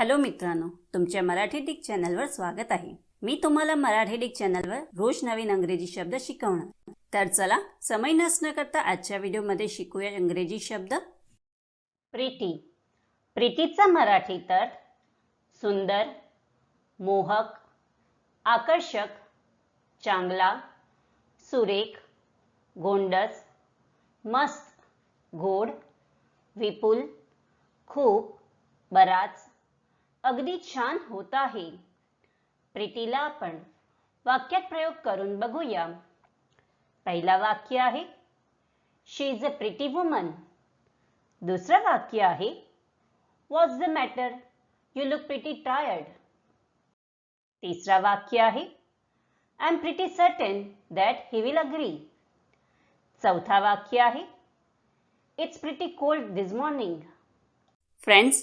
Hello मित्रांनो तुमच्या Marathi Dick चॅनलवर स्वागत आहे. मी तुम्हाला मराठी डिक चॅनलवर रोज नवीन अंग्रेजी शब्द शिकवणार. तर चला समय नसणं करता आजच्या व्हिडिओमध्ये शिकूया इंग्रजी शब्द. प्रीती. प्रीतीचा मराठी तर सुंदर मोहक आकर्षक चांगला सुरेख गोंडस मस्त गोड विपुल खूप बराच अगदी छान होत आहे. प्रीतीला आपण वाक्यात प्रयोग करून बघूया. पहिला वाक्य आहे she is a pretty woman दुसरं वाक्य आहे what's the matter you look pretty tired तिसरा वाक्य आहे I am pretty certain that he will agree चौथा वाक्य आहे it's pretty cold this morning friends